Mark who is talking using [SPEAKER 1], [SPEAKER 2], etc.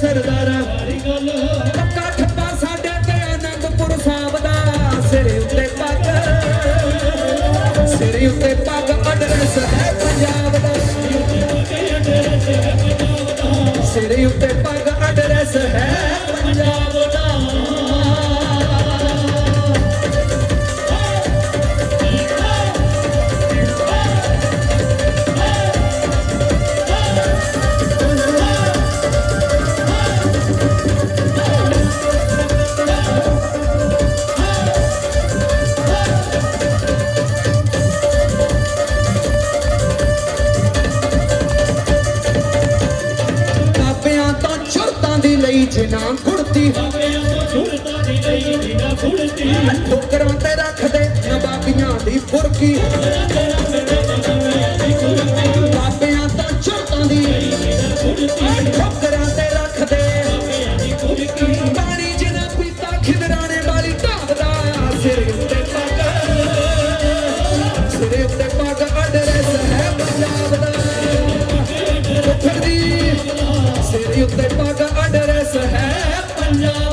[SPEAKER 1] ਸਰਦਾਰਾ। ਵਾਲੀ ਗੱਲ ਪੱਕਾ ਸਾਹਿਬ ਦਾ ਸਿਰੇ ਉੱਤੇ ਪੱਗ। ਸਿਰੇ ਉੱਤੇ ਪੱਗ ਅਡਰ ਸਦਾ ਪੰਜਾਬ ਦਾ। ਸਿਰੇ ਉੱਤੇ ਪੱਗ ਅਡਰੈਸ ਹੈ ਜੇ ਨਾ ਕੁੜਤੀ ਠੋਕਰਾਂ ਤੇ ਰੱਖਦੇ ਨਾ ਬਾਬੀਆਂ ਦੀ ਫੁਰਕੀ है पंजाब